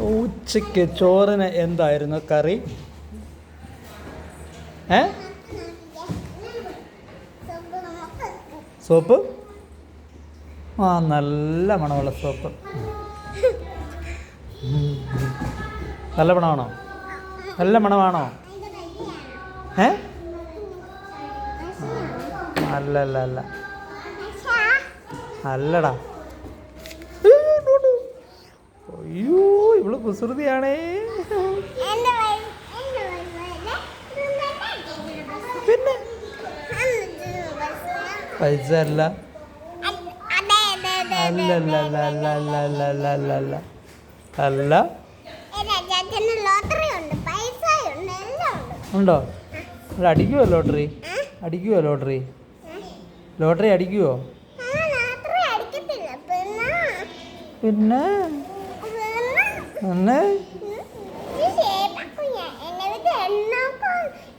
ഉച്ചയ്ക്ക് ചോറിന് എന്തായിരുന്നു കറി? ഏ? സോപ്പ്? ആ നല്ല മണമുള്ള സോപ്പ്. നല്ല മണമാണോ? നല്ല മണമാണോ? ഏ? അല്ല അല്ല അല്ല. അല്ലടാ. കുസൃതിയാണേ. പിന്നെ? പൈസ അല്ല. അല്ല അല്ല അല്ല അല്ല അല്ല അല്ല അല്ല അല്ല അല്ല അല്ല ലോട്ടറി? ഉണ്ട് ലോട്ടറി? അടിക്കുവോ? ലോട്ടറി ലോട്ടറി അടിക്കുവോ പിന്നെ? Ne?